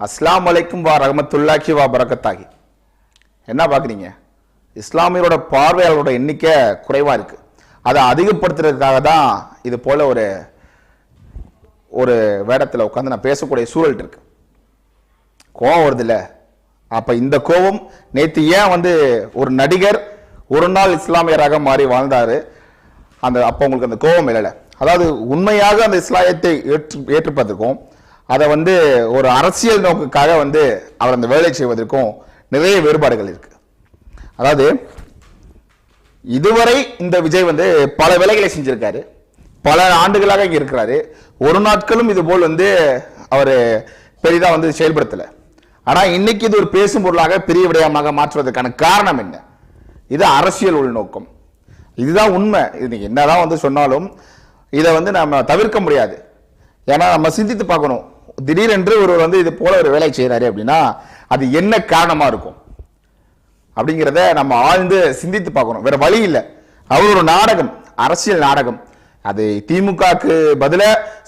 அஸ்லாம் வலைக்கும் வா ரஹமத்துல்லாஹி வா பரக்கத்தாகி என்ன பார்க்குறீங்க? இஸ்லாமியரோட பார்வையாளரோட எண்ணிக்கை குறைவாக இருக்குது அதை அதிகப்படுத்துறதுக்காக தான் இது போல் ஒரு ஒரு வேடத்தில் உட்காந்து நான் பேசக்கூடிய சூழல் இருக்கு. கோவம் வருதுல்ல? அப்போ இந்த கோபம் நேற்று ஏன் வந்து ஒரு நடிகர் ஒரு நாள் இஸ்லாமியராக மாறி வாழ்ந்தார்? அந்த அப்போ உங்களுக்கு அந்த கோபம் இல்லை அதாவது உண்மையாக அந்த இஸ்லாயத்தை ஏற்று ஏற்றுப்பதற்கும் அதை வந்து ஒரு அரசியல் நோக்குக்காக வந்து அவர் அந்த வேலை செய்வதற்கும் நிறைய வேறுபாடுகள் இருக்கு. அதாவது இதுவரை இந்த விஜய் வந்து பல வேலைகளை செஞ்சிருக்காரு. பல ஆண்டுகளாக இங்கே இருக்கிறாரு. ஒரு நாட்களும் இது போல் வந்து அவர் பெரிதாக வந்து செயல்படுத்தலை. ஆனால் இன்னைக்கு இது ஒரு பேசும் பொருளாக பெரிய விடயமாக மாற்றுவதற்கான காரணம் என்ன? இது அரசியல் உள்நோக்கம். இதுதான் உண்மை. இது என்னதான் வந்து சொன்னாலும் இதை வந்து நம்ம தவிர்க்க முடியாது. ஏன்னா நம்ம சிந்தித்து பார்க்கணும். திடீரென்று ஒருவர் வந்து இது போல ஒரு வேலை செய்கிறாரு அப்படின்னா அது என்ன காரணமாக இருக்கும்? அப்படிங்கிறத நம்ம ஆழ்ந்து சிந்தித்து பார்க்கணும். வேற வழி இல்லை. அவர் ஒரு நாடகம் அரசியல் நாடகம். அது திமுகக்கு பதில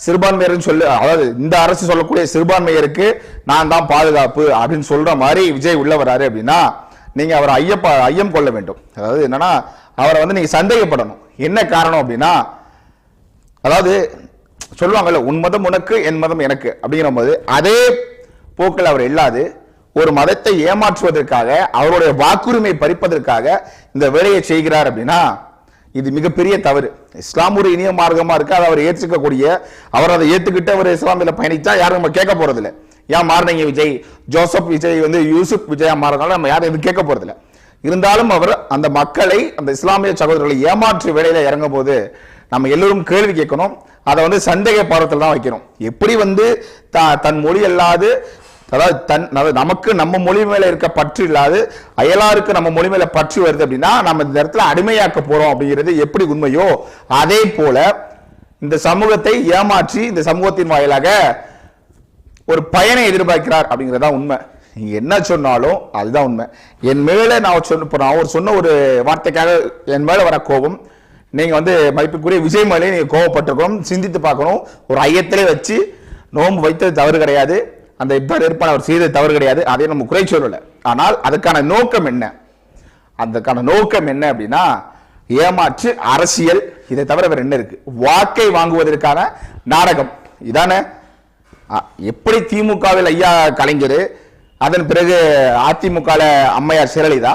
சிறுபான்மையர்னு சொல்லு அதாவது இந்த அரசு சொல்லக்கூடிய சிறுபான்மையருக்கு நான் தான் பாதுகாப்பு அப்படின்னு சொல்ற மாதிரி விஜய் உள்ள வராரு அப்படின்னா நீங்க அவர் ஐயப்ப ஐயம் கொள்ள வேண்டும். அதாவது என்னன்னா அவரை வந்து நீங்க சந்தேகப்படணும். என்ன காரணம் அப்படின்னா அதாவது சொல்லுவாங்கல்ல உன் மதம் உனக்கு என் மதம் எனக்கு. அப்படிங்கிற போது அதே போக்கில் அவர் இல்லாது ஒரு மதத்தை ஏமாற்றுவதற்காக அவருடைய வாக்குரிமை பறிப்பதற்காக இந்த வேலையை செய்கிறார் அப்படின்னா இது மிகப்பெரிய தவறு. இஸ்லாம் ஒரு இனிய மார்க்கமாக இருக்கு அதை அவர் ஏற்றுக்கக்கூடிய அவர் அதை ஏற்றுக்கிட்டு அவர் இஸ்லாமில் பயணித்தா யாரும் நம்ம கேட்க போகிறதில்ல ஏன் மாறினீங்க விஜய்? ஜோசப் விஜய் வந்து யூசுப் விஜயா மாறினாலும் நம்ம யாரும் எதுவும் கேட்க போகிறது இல்லை இருந்தாலும் அவர் அந்த மக்களை அந்த இஸ்லாமிய சகோதரர்களை ஏமாற்று வேலையில் இறங்கும் போது நம்ம எல்லோரும் கேள்வி கேட்கணும் அதை வந்து சந்தேக பாடத்தில் தான் வைக்கணும். எப்படி வந்து த- தன் மொழி அல்லாது அதாவது தன் அதாவது நமக்கு நம்ம மொழி மேல இருக்க பற்று இல்லாது அயலாருக்கு நம்ம மொழி மேல பற்று வருது அப்படின்னா நம்ம இந்த இடத்துல அடிமையாக்க போறோம் அப்படிங்கிறது எப்படி உண்மையோ அதே போல இந்த சமூகத்தை ஏமாற்றி இந்த சமூகத்தின் வாயிலாக ஒரு பயனை எதிர்பார்க்கிறார் அப்படிங்கிறதா உண்மை. நீங்க என்ன சொன்னாலும் அதுதான் உண்மை. என் மேல நான் சொன்ன இப்போ நான் ஒரு சொன்ன ஒரு வார்த்தைக்காக என் மேல வர கோபம் நீங்கள் வந்து மதிப்புக்குரிய விஜய் மேலே நீங்கள் கோவப்பட்டிருக்கணும் சிந்தித்து பார்க்கணும். ஒரு ஐயத்திலே வச்சு நோன்பு வைத்தது தவறு கிடையாது. அந்த இப்ப இருப்பான அவர் செய்தது தவறு கிடையாது. அதை நம்ம குறை சொல்லலை. ஆனால் அதுக்கான நோக்கம் என்ன? அதுக்கான நோக்கம் என்ன அப்படின்னா ஏமாற்று அரசியல். இதை தவிர வேறு என்ன இருக்கு? வாக்கை வாங்குவதற்கான நாடகம். இதானே? எப்படி திமுகவில் ஐயா கலைஞர் அதன் பிறகு அதிமுகவில் அம்மையார் ஜெயலலிதா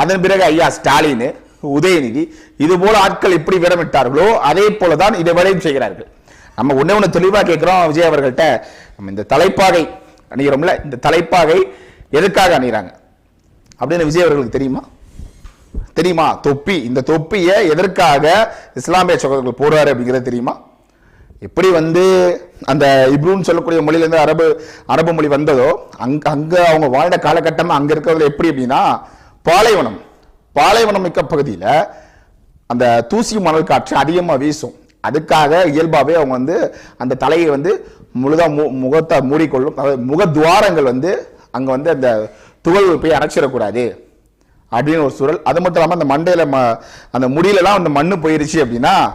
அதன் பிறகு ஐயா ஸ்டாலின் உதயநிதி இது போல ஆட்கள் எப்படி விடமிட்டார்களோ அதே போலதான் இதை வரையும் செய்கிறார்கள். நம்ம ஒன்று ஒண்ணு தெளிவா கேட்கிறோம் விஜய் அவர்கள்ட்ட. நம்ம இந்த தலைப்பாகை அணிகிறோம்ல இந்த தலைப்பாகை எதுக்காக அணிகிறாங்க அப்படின்னு விஜய் அவர்களுக்கு தெரியுமா? தெரியுமா? தொப்பி இந்த தொப்பியை எதற்காக இஸ்லாமிய சகோதரர்கள் போடுறாரு அப்படிங்கிறது தெரியுமா? எப்படி வந்து அந்த இப்ரூன்னு சொல்லக்கூடிய மொழியிலேருந்து அரபு அரபு மொழி வந்ததோ அங்க அங்க அவங்க வாழ்ந்த காலகட்டம் அங்க இருக்கிறதுல எப்படி அப்படின்னா பாலைவனம். பாலைவனம் மிக்க பகுதியில் அந்த தூசி மணல் காற்று அதிகமாக வீசும். அதுக்காக இயல்பாகவே அவங்க வந்து அந்த தலையை வந்து முழுதாக மு- முகத்தை மூடிக்கொள்ளும். அதாவது முகத்வாரங்கள் வந்து அங்கே வந்து அந்த துகள் போய் அடைச்சிடக்கூடாது அப்படின்னு ஒரு சூழல். அது மட்டும் இல்லாமல் அந்த மண்டையில் ம- அந்த முடியிலலாம் அந்த மண் போயிருச்சு அப்படின்னா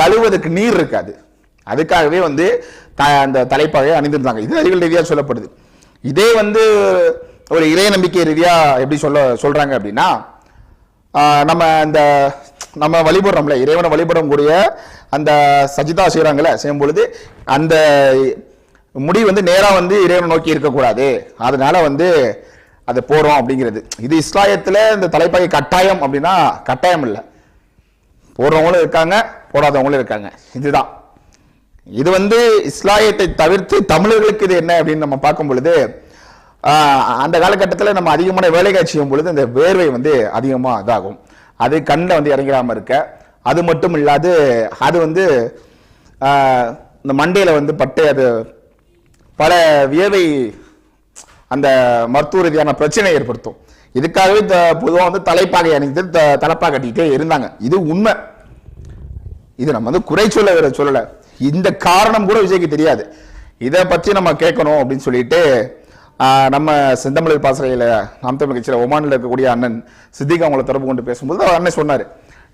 கழுவுவதற்கு நீர் இருக்காது. அதுக்காகவே வந்து த- அந்த தலைப்பாகை அணிந்திருந்தாங்க. இது அறிவியல் ரீதியாக சொல்லப்படுது. இதே வந்து ஒரு இறை நம்பிக்கை ரீதியாக எப்படி சொல்ல சொல்கிறாங்க அப்படின்னா நம்ம அந்த நம்ம வழிபடுறோம்ல இறைவனை வழிபடக்கூடிய அந்த சஜிதா செய்கிறாங்களே செய்யும் பொழுது அந்த முடி வந்து நேராக வந்து இறைவனை நோக்கி இருக்கக்கூடாது. அதனால வந்து அதை போகிறோம் அப்படிங்கிறது. இது இஸ்லாயத்தில் இந்த தலைப்பாகை கட்டாயம் அப்படின்னா கட்டாயம் இல்லை. போடுறவங்களும் இருக்காங்க போடாதவங்களும் இருக்காங்க. இதுதான். இது வந்து இஸ்லாயத்தை தவிர்த்து தமிழர்களுக்கு இது என்ன அப்படின்னு நம்ம பார்க்கும் பொழுது அந்த காலகட்டத்தில் நம்ம அதிகமான வேலைகள் செய்யும் பொழுது இந்த வேர்வை வந்து அதிகமாக இதாகும் அது கண்ணில் வந்து இறங்காமல் இருக்க அது மட்டும் இல்லாது அது வந்து இந்த மண்டையில் வந்து பட்டு அது பல வியர்வை அந்த மருத்துவ ரீதியான பிரச்சனை ஏற்படுத்தும். இதுக்காகவே பொதுவாக வந்து தலைப்பாகை அணிந்து த- தலைப்பாக கட்டிக்கிட்டே இருந்தாங்க. இது உண்மை. இது நம்ம வந்து குறை சொல்ல சொல்லலை. இந்த காரணம் கூட விஜய்க்கு தெரியாது. இதை பற்றி நம்ம கேட்கணும் அப்படின்னு சொல்லிட்டு நம்ம செந்தமிழர் பாசறையில் நாம் தமிழ் கட்சியில் ஒமானில் இருக்கக்கூடிய அண்ணன் சித்திக் அவங்கள தொடர்பு கொண்டு பேசும்போது அவர் அண்ணன் சொன்னார்.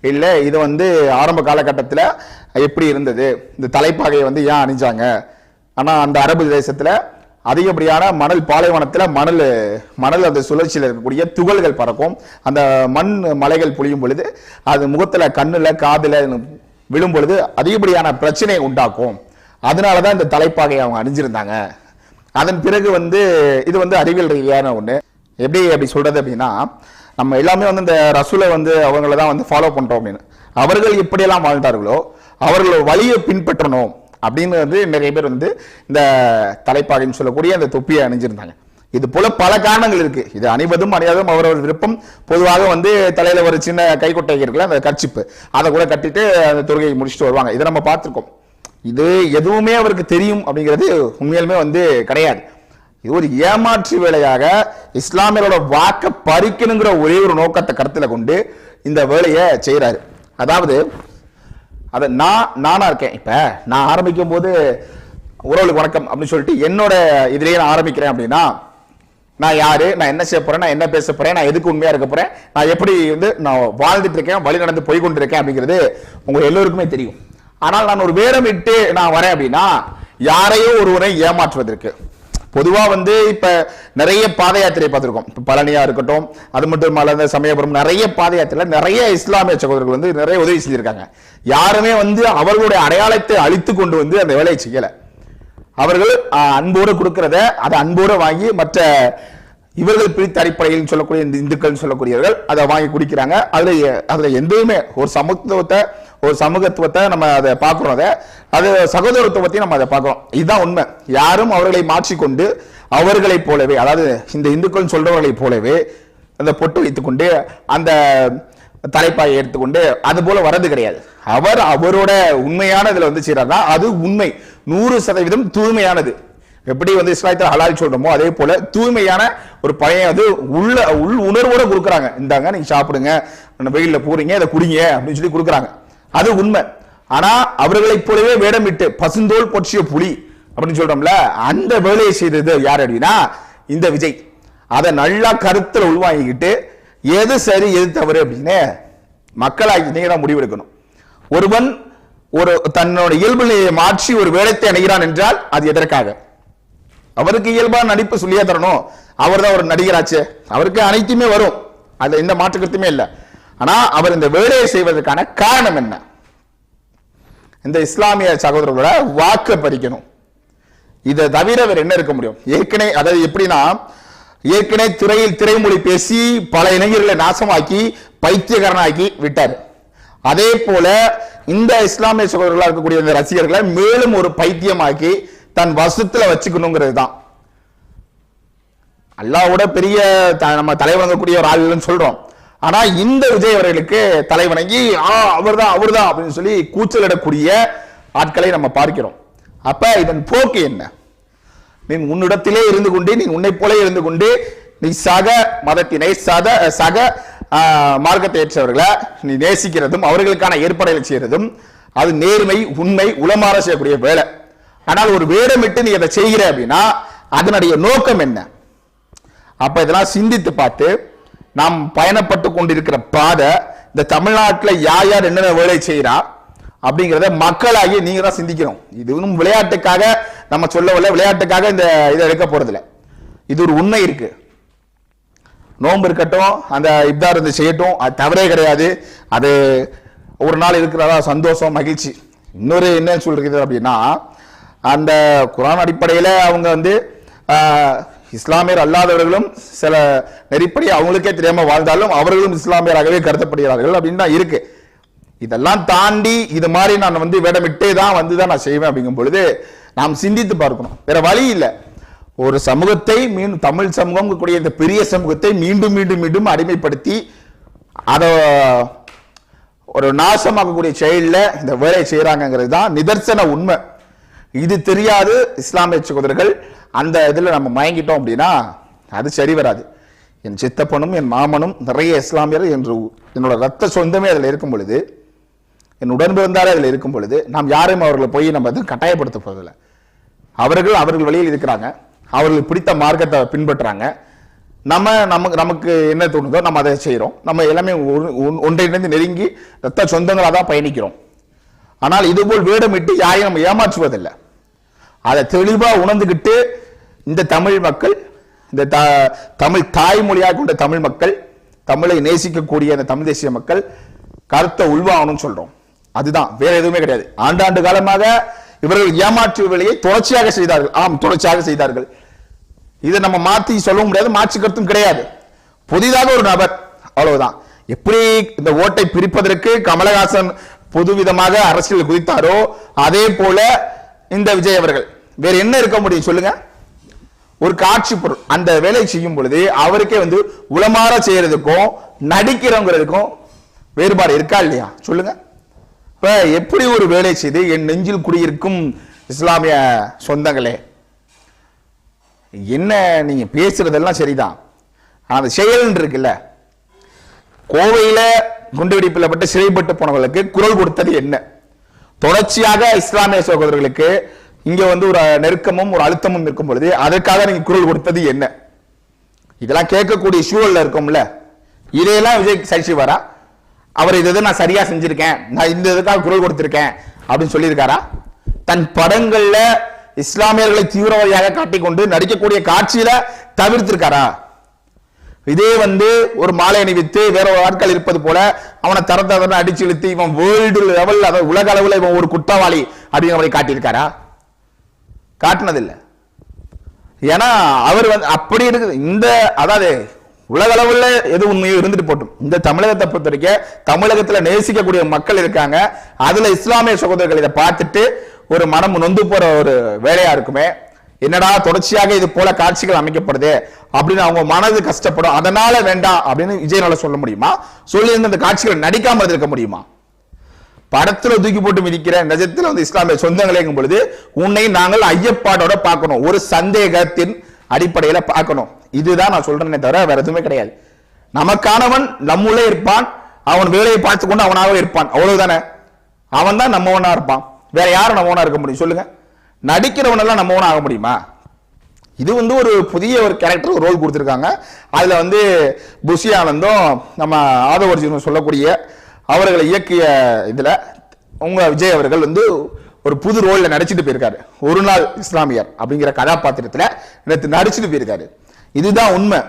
இல்லை இது வந்து ஆரம்ப காலகட்டத்தில் எப்படி இருந்தது? இந்த தலைப்பாகையை வந்து ஏன் அணிஞ்சாங்க? ஆனால் அந்த அரபு தேசத்தில் அதிகப்படியான மணல் பாலைவனத்தில் மணல் மணல் அந்த சுழற்சியில் இருக்கக்கூடிய துகள்கள் பறக்கும். அந்த மண் மலைகள் பொழியும் பொழுது அது முகத்தில் கண்ணில் காதில் விழும் பொழுது அதிகப்படியான பிரச்சனையை உண்டாக்கும். அதனால தான் இந்த தலைப்பாகை அவங்க அணிஞ்சிருந்தாங்க. அதன் பிறகு வந்து இது வந்து அறிவியல் ரீதியான ஒன்று எப்படி அப்படி சொல்கிறது அப்படின்னா நம்ம எல்லாமே வந்து இந்த ரசூலை வந்து அவங்கள தான் வந்து ஃபாலோ பண்ணுறோம் அப்படின்னு. அவர்கள் எப்படியெல்லாம் வாழ்ந்தார்களோ அவர்களோட வழியை பின்பற்றணும் அப்படின்னு வந்து நிறைய பேர் வந்து இந்த தலைப்பாடின்னு சொல்லக்கூடிய அந்த தொப்பியை அணிஞ்சிருந்தாங்க. இது போல பல காரணங்கள் இருக்கு. இது அணிவதும் அணியாதும் அவரவர் விருப்பம். பொதுவாக வந்து தலையில ஒரு சின்ன கைக்கொட்டை இருக்குல்ல அந்த கர்ச்சிப்பு. அதை கூட கட்டிட்டு அந்த தொழுகையை முடிச்சுட்டு வருவாங்க. இதை நம்ம பார்த்துருக்கோம். இது எதுவுமே அவருக்கு தெரியும் அப்படிங்கிறது உண்மையாலுமே வந்து கிடையாது. இது ஒரு ஏமாற்று வேலையாக இஸ்லாமியரோட வாக்க பறிக்கணுங்கிற ஒரே ஒரு நோக்கத்தை கருத்தில் கொண்டு இந்த வேலையை செய்கிறாரு அதாவது அதை நான் நானாக இருக்கேன். இப்போ நான் ஆரம்பிக்கும் போது உறவுகளுக்கு வணக்கம் அப்படின்னு சொல்லிட்டு என்னோட இதிலேயே நான் ஆரம்பிக்கிறேன் அப்படின்னா நான் யாரு நான் என்ன செய்ய போறேன் நான் என்ன பேச போறேன் நான் எதுக்கு உண்மையா இருக்க போறேன் நான் எப்படி வந்து நான் வாழ்ந்துட்டு இருக்கேன் வழி நடந்து போய் கொண்டிருக்கேன் அப்படிங்கிறது உங்க எல்லோருக்குமே தெரியும். ஆனால் நான் ஒரு வேடம் இட்டு நான் வரேன் அப்படின்னா யாரையோ ஒருவரை ஏமாற்றுவதற்கு. பொதுவாக வந்து இப்போ நிறைய பாத யாத்திரை பார்த்துருக்கோம். இப்போ பழனியாக இருக்கட்டும் அது மட்டும் இல்லாத சமயபுரம் நிறைய பாத யாத்திரையில் நிறைய இஸ்லாமிய சகோதரர்கள் வந்து நிறைய உதவி செஞ்சிருக்காங்க. யாருமே வந்து அவர்களுடைய அடையாளத்தை அழித்து கொண்டு வந்து அந்த வேலையை செய்யலை. அவர்கள் அன்போடு கொடுக்கறத அதை அன்போடு வாங்கி மற்ற இவர்கள் பிரித்த அடிப்படையில் சொல்லக்கூடிய இந்த இந்துக்கள் சொல்லக்கூடியவர்கள் அதை வாங்கி குடிக்கிறாங்க. அதுல அதுல எந்தவுமே ஒரு சமத்துவத்தை ஒரு சமூகத்துவத்தை நம்ம அதை பார்க்குறோம் அதை. அது சகோதரத்துவத்தையும் நம்ம அதை பார்க்குறோம். இதுதான் உண்மை. யாரும் அவர்களை மாற்றிக்கொண்டு அவர்களைப் போலவே அதாவது இந்த இந்துக்கள் சொல்றவர்களைப் போலவே அந்த பொட்டு வைத்துக்கொண்டு அந்த தலைப்பாயை எடுத்துக்கொண்டு அது போல வர்றது கிடையாது. அவர் அவரோட உண்மையான இதில் வந்து செய்யறாருன்னா அது உண்மை. நூறு சதவீதம் தூய்மையானது. எப்படி வந்து இஸ்லாயத்தில் ஹலால் சொல்றோமோ அதே போல தூய்மையான ஒரு பழைய அது உள்ள உள் உணர்வோட கொடுக்குறாங்க. இந்தாங்க நீங்க சாப்பிடுங்க வெயிலில் போறீங்க இதை குடிங்க அப்படின்னு சொல்லி கொடுக்குறாங்க. அது உண்மை. ஆனா அவர்களை போலவே வேடமிட்டு பசுந்தோல் பொற்றிய புலி அப்படின்னு சொல்றோம்ல அந்த வேலையை செய்தது யார் அப்படின்னா இந்த விஜய். அதை நல்லா கருத்தில் உள்வாங்கிக்கிட்டு எது சரி எது தவறு அப்படின்னு மக்களாகி நீங்க தான் முடிவெடுக்கணும். ஒருவன் ஒரு தன்னோட இயல்பு நிலையை மாற்றி ஒரு வேடத்தை அணுகிறான் என்றால் அது எதற்காக? அவருக்கு இயல்பா நடிப்பு சொல்லியே தரணும். அவர் தான் ஒரு நடிகராச்சு. அவருக்கு அனைத்துமே வரும். அதுல எந்த மாற்று கருத்துமே இல்லை. ஆனா அவர் இந்த வேலையை செய்வதற்கான காரணம் என்ன? இந்த இஸ்லாமிய சகோதரர்களோட வாக்கு பறிக்கணும். இதை தவிர வேற என்ன இருக்க முடியும்? ஏற்கனவே அதாவது எப்படின்னா ஏற்கனவே திரையில் திரைமொழி பேசி பல இளைஞர்களை நாசமாக்கி பைத்தியக்காரனாக்கி விட்டார். அதே போல இந்த இஸ்லாமிய சகோதரர்களாக இருக்கக்கூடிய இந்த ரசிகர்களை மேலும் ஒரு பைத்தியமாக்கி தன் வசத்துல வச்சுக்கணுங்கிறது தான். அல்லாவோட பெரிய நம்ம தலைவணங்கக்கூடிய ஒரு ஆளுன்னு சொல்றோம். ஆனா இந்த விஜய் அவர்களுக்கு தலைவணங்கி ஆ அவர்தான் அவர்தான் அப்படின்னு சொல்லி கூச்சலிடக்கூடிய ஆட்களை நம்ம பார்க்கிறோம். அப்ப இதன் போக்கு என்ன? நீ உன்னிடத்திலே இருந்து கொண்டு நீ உன்னை போல இருந்து கொண்டு நீ சக மதத்தினை சத சக மார்க்கத்தை ஏற்றவர்களை நீ நேசிக்கிறதும் அவர்களுக்கான ஏற்பாடுகளை செய்யறதும் அது நேர்மை உண்மை உளமாற செய்யக்கூடிய வேலை. ஆனால் ஒரு வேடமிட்டு நீ அதை செய்கிற அப்படின்னா அதனுடைய நோக்கம் என்ன? அப்ப இதெல்லாம் சிந்தித்து பார்த்து நாம் பயணப்பட்டு கொண்டிருக்கிற பாதை இந்த தமிழ்நாட்டில் யார் யார் என்னென்ன வேலை செய்கிறா அப்படிங்கிறத மக்களாகி நீங்கள் தான் சிந்திக்கணும். இது இன்னும் விளையாட்டுக்காக நம்ம சொல்லவில்லை விளையாட்டுக்காக இந்த இதை எடுக்க போகிறதில்ல இது ஒரு உண்மை இருக்கு. நோன்பு இருக்கட்டும் அந்த இப்தார் இருந்து செய்யட்டும் அது தவறே கிடையாது. அது ஒரு நாள் இருக்கிறதா சந்தோஷம் மகிழ்ச்சி. இன்னொரு என்ன சொல்கிறது அப்படின்னா அந்த குரான் அடிப்படையில் அவங்க வந்து இஸ்லாமியர் அல்லாதவர்களும் சில நெறிப்படி அவங்களுக்கே தெரியாமல் வாழ்ந்தாலும் அவர்களும் இஸ்லாமியராகவே கருதப்படுகிறார்கள் அப்படின்னு தான் இருக்கு. இதெல்லாம் தாண்டி இது மாதிரி நான் வந்து வேடமிட்டே தான் வந்து தான் நான் செய்வேன் அப்படிங்கும் பொழுது நாம் சிந்தித்து பார்க்கணும். வேற வழி இல்லை. ஒரு சமூகத்தை மீண்டும் தமிழ் சமூகம் கூடிய இந்த பெரிய சமூகத்தை மீண்டும் மீண்டும் மீண்டும் அடிமைப்படுத்தி அதை ஒரு நாசமாக்கக்கூடிய செயலில் இந்த வேலையை செய்கிறாங்கங்கிறது தான் நிதர்சன உண்மை. இது தெரியாது இஸ்லாமிய சகோதரர்கள். அந்த இதில் நம்ம மயங்கிட்டோம் அப்படின்னா அது சரி வராது. என் சித்தப்பனும் என் மாமனும் நிறைய இஸ்லாமியர் என்று என்னோட ரத்த சொந்தமே அதில் இருக்கும் பொழுது என் உடன்பிறந்தாரே அதில் இருக்கும் பொழுது நாம் யாரையும் அவர்களை போய் நம்ம எதுவும் கட்டாயப்படுத்த போவதில்லை. அவர்கள் அவர்கள் வழியில் இருக்கிறாங்க. அவர்களுக்கு பிடித்த மார்க்கத்தை பின்பற்றுறாங்க. நம்ம நமக்கு நமக்கு என்ன தோணுதோ நம்ம அதை செய்கிறோம். நம்ம எல்லாமே ஒரு- ஒன்றிணைந்து நெருங்கி ரத்த சொந்தங்களாக தான் பயணிக்கிறோம். ஆனால் இதுபோல் வேடமிட்டு யாரையும் நம்ம ஏமாற்றுவதில்லை. அதை தெளிவாக உணர்ந்துக்கிட்டு இந்த தமிழ் மக்கள் இந்த த தமிழ் தாய்மொழியாக கொண்ட தமிழ் மக்கள் தமிழை நேசிக்கக்கூடிய அந்த தமிழ் தேசிய மக்கள் கருத்தை உள்வாங்கணும்னு சொல்றோம். அதுதான் வேற எதுவுமே கிடையாது. ஆண்டாண்டு காலமாக இவர்கள் ஏமாற்று வேலையை தொடர்ச்சியாக செய்தார்கள். ஆம் தொடர்ச்சியாக செய்தார்கள். இதை நம்ம மாத்தி சொல்ல முடியாது மாற்றி கருத்தும் கிடையாது. புதிதாக ஒரு நபர் அவ்வளவுதான். எப்படி இந்த ஓட்டை பிரிப்பதற்கு கமலஹாசன் புதுவிதமாக அரசியல் குதித்தாரோ அதே போல இந்த விஜய் அவர்கள். வேற என்ன இருக்க முடியும் சொல்லுங்க? ஒரு காட்சி பொருள். அந்த வேலை செய்யும் பொழுது அவருக்கே வந்து உளமாற செய்யறதுக்கும் நடிக்கிறவங்கிறதுக்கும் வேறுபாடு இருக்கா இல்லையா? சொல்லுங்க. இப்ப எப்படி ஒரு வேலை செய்து என் நெஞ்சில் குடியிருக்கும் இஸ்லாமிய சொந்தங்களே? என்ன நீங்க பேசுறதெல்லாம் சரிதான். ஆனா அந்த செயல் இருக்குல்ல. கோவையில குண்டுவெடிப்பில் பட்டு சிறைப்பட்டு போனவர்களுக்கு குரல் கொடுத்தது என்ன? தொடர்ச்சியாக இஸ்லாமிய சகோதரர்களுக்கு இங்க வந்து ஒரு நெருக்கமும் ஒரு அழுத்தமும் இருக்கும் பொழுது அதற்காக நீங்க குரல் கொடுத்தது என்ன? இதெல்லாம் கேட்கக்கூடிய சூழல்ல இருக்கும்ல. இதையெல்லாம் விஜய் சரி வரா அவர் இதை நான் சரியா செஞ்சிருக்கேன். நான் இந்த இதுக்காக குரல் கொடுத்திருக்கேன் அப்படின்னு சொல்லியிருக்காரா? தன் படங்கள்ல இஸ்லாமியர்களை தீவிரவாதியாக காட்டிக்கொண்டு நடிக்கக்கூடிய காட்சியில தவிர்த்திருக்காரா? இதே வந்து ஒரு மாலை அணிவித்து வேற ஒரு ஆட்கள் இருப்பது போல அவனை தர தரன்னு அடிச்சு இழுத்து இவன் வேர்ல்டு லெவல் அதாவது உலக அளவில் இவன் ஒரு குற்றவாளி அப்படின்னு அவரை காட்டியிருக்காரா? காட்டினதில்லை. ஏன்னா அவர் வந்து அப்படி இருக்குது. இந்த அதாவது உலக அளவில் எது உண்மையோ இருந்துட்டு போட்டும். இந்த தமிழகத்தை பொறுத்த வரைக்கும் நேசிக்கக்கூடிய மக்கள் இருக்காங்க. அதுல இஸ்லாமிய சகோதரர்கள் இதை பார்த்துட்டு ஒரு மனம் நொந்து போற ஒரு வேலையா இருக்குமே. என்னடா தொடர்ச்சியாக இது போல காட்சிகள் அமைக்கப்படுது அப்படின்னு அவங்க மனது கஷ்டப்படும். அதனால வேண்டாம் அப்படின்னு விஜயனால சொல்ல முடியுமா? சொல்லி அந்த காட்சிகள் நடிக்காம இருக்க முடியுமா? படத்துல தூக்கி போட்டு மிதிக்கிற நிஜத்துல வந்து இஸ்லாமிய சொந்தங்களேங்கும் பொழுது உன்னை நாங்கள் ஐயப்பாடோட பார்க்கணும். ஒரு சந்தேகத்தின் அடிப்படையில பார்க்கணும். இதுதான் நான் சொல்றேனே தவிர வேற எதுவுமே கிடையாது. நமக்கானவன் நம்முள்ளே இருப்பான். அவன் வேலையை பார்த்து கொண்டு அவனாக இருப்பான். அவ்வளவுதானே? அவன் தான் நம்மவனா இருப்பான். வேற யாரும் நம்மவனா இருக்க முடியும்? சொல்லுங்க. நடிக்கிறவனெல்லாம் நம்ம ஆக முடியுமா? இது வந்து ஒரு புதிய ஒரு கேரக்டர் ரோல் கொடுத்துருக்காங்க. அதில் வந்து புஷி ஆனந்தும் நம்ம ஆதவர்ஜினும் சொல்லக்கூடிய அவர்களை இயக்கிய இதில் உங்க விஜய் அவர்கள் வந்து ஒரு புது ரோலில் நடிச்சிட்டு போயிருக்காரு. ஒரு நாள் இஸ்லாமியர் அப்படிங்கிற கதாபாத்திரத்தில் நேற்று நடிச்சிட்டு போயிருக்காரு. இதுதான் உண்மை.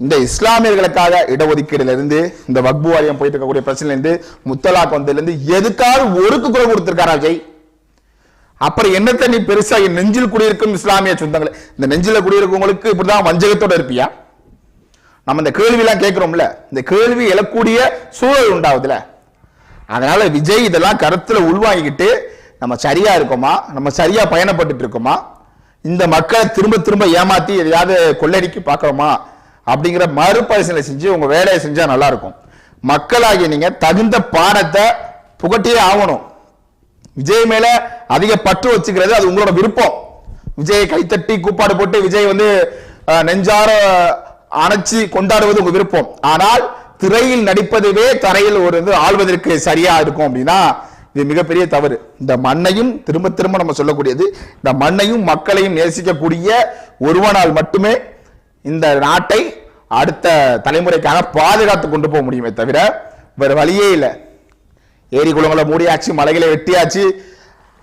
இந்த இஸ்லாமியர்களுக்காக இடஒதுக்கீடுலேருந்து இந்த வக்பு வாரியம் போயிட்டு இருக்கக்கூடிய பிரச்சனைலேருந்து முத்தலாக் வந்ததுலேருந்து எதுக்காக ஒருக்கு குரல் கொடுத்துருக்காரா விஜய்? அப்புறம் என்னத்த நீ பெருசா என் நெஞ்சில் குடியிருக்கும் இஸ்லாமிய சொந்தங்களை? இந்த நெஞ்சில குடியிருக்கவங்களுக்கு இப்படிதான் வஞ்சகத்தோட இருப்பியா? நம்ம இந்த கேள்வி கேட்குறோம்ல. கேட்கிறோம்ல இந்த கேள்வி எழக்கூடிய சூழல் உண்டாகுதுல அதனால விஜய் இதெல்லாம் கருத்துல உள்வாங்கிக்கிட்டு நம்ம சரியா இருக்கோமா? நம்ம சரியா பயணப்பட்டு இருக்கோமா? இந்த மக்களை திரும்ப திரும்ப ஏமாத்தி எதையாவது கொள்ளடிக்கு பார்க்கறோமா? அப்படிங்கிற மறுபரிசீலனை செஞ்சு உங்க வேலையை செஞ்சா நல்லா இருக்கும். மக்களாகிய நீங்க தகுந்த பாடத்தை புகட்டியே ஆகணும். விஜய் மேல அதிக பற்று வச்சுக்கிறது அது உங்களோட விருப்பம். விஜயை கைத்தட்டி கூப்பாடு போட்டு விஜய் வந்து நெஞ்சார அணைச்சி கொண்டாடுவது உங்க விருப்பம். ஆனால் திரையில் நடிப்பதுவே தரையில் ஒரு இது ஆள்வதற்கு சரியா இருக்கும் அப்படின்னா இது மிகப்பெரிய தவறு. இந்த மண்ணையும் திரும்ப திரும்ப நம்ம சொல்லக்கூடியது இந்த மண்ணையும் மக்களையும் நேசிக்கக்கூடிய ஒருவனால் மட்டுமே இந்த நாட்டை அடுத்த தலைமுறைக்காக பாதுகாத்து கொண்டு போக முடியுமே தவிர வேறு வழியே இல்லை. ஏரி குளங்களை மூடியாச்சு மலைகளை வெட்டியாச்சு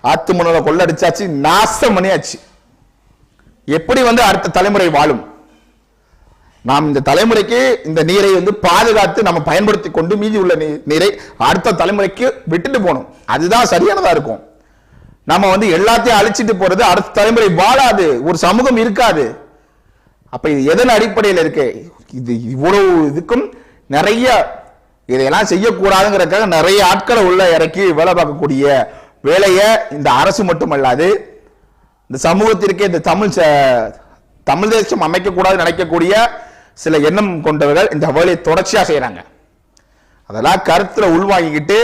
ஆத்து மணலை கொள்ளடிச்சாச்சு நாசம் பண்ணியாச்சு. எப்படி வந்து அடுத்த தலைமுறை வாழும்? நாம் இந்த தலைமுறைக்கு இந்த நீரை வந்து பாதுகாத்து நம்ம பயன்படுத்தி கொண்டு மீதி உள்ள நீ- நீரை அடுத்த தலைமுறைக்கு விட்டுட்டு போகணும். அதுதான் சரியானதா இருக்கும். நம்ம வந்து எல்லாத்தையும் அழிச்சிட்டு போறது அடுத்த தலைமுறை வாழாது. ஒரு சமூகம் இருக்காது. அப்ப இது எதன் அடிப்படையில் இருக்கு? இது இவ்வளவு இதுக்கும் நிறைய இதையெல்லாம் செய்யக்கூடாதுங்கிறதுக்காக நிறைய ஆட்களை உள்ள இறக்கி வேலை பார்க்கக்கூடிய வேலையை இந்த அரசு மட்டுமல்லாது இந்த சமூகத்திற்கே இந்த தமிழ் தமிழ் தேசம் அமைக்கக்கூடாது நினைக்கக்கூடிய சில எண்ணம் கொண்டவர்கள் இந்த வேலையை தொடர்ச்சியாக செய்கிறாங்க அதெல்லாம் கருத்தில் உள்வாங்கிக்கிட்டு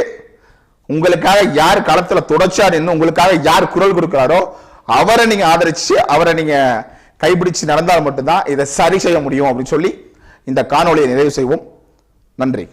உங்களுக்காக யார் களத்தில் தொடர்ச்சியாக நின்று உங்களுக்காக யார் குரல் கொடுக்குறாரோ அவரை நீங்கள் ஆதரிச்சு அவரை நீங்கள் கைப்பிடிச்சு நடந்தால் மட்டும்தான் இதை சரி செய்ய முடியும் அப்படின்னு சொல்லி இந்த காணொலியை நிறைவு செய்வோம். நன்றி.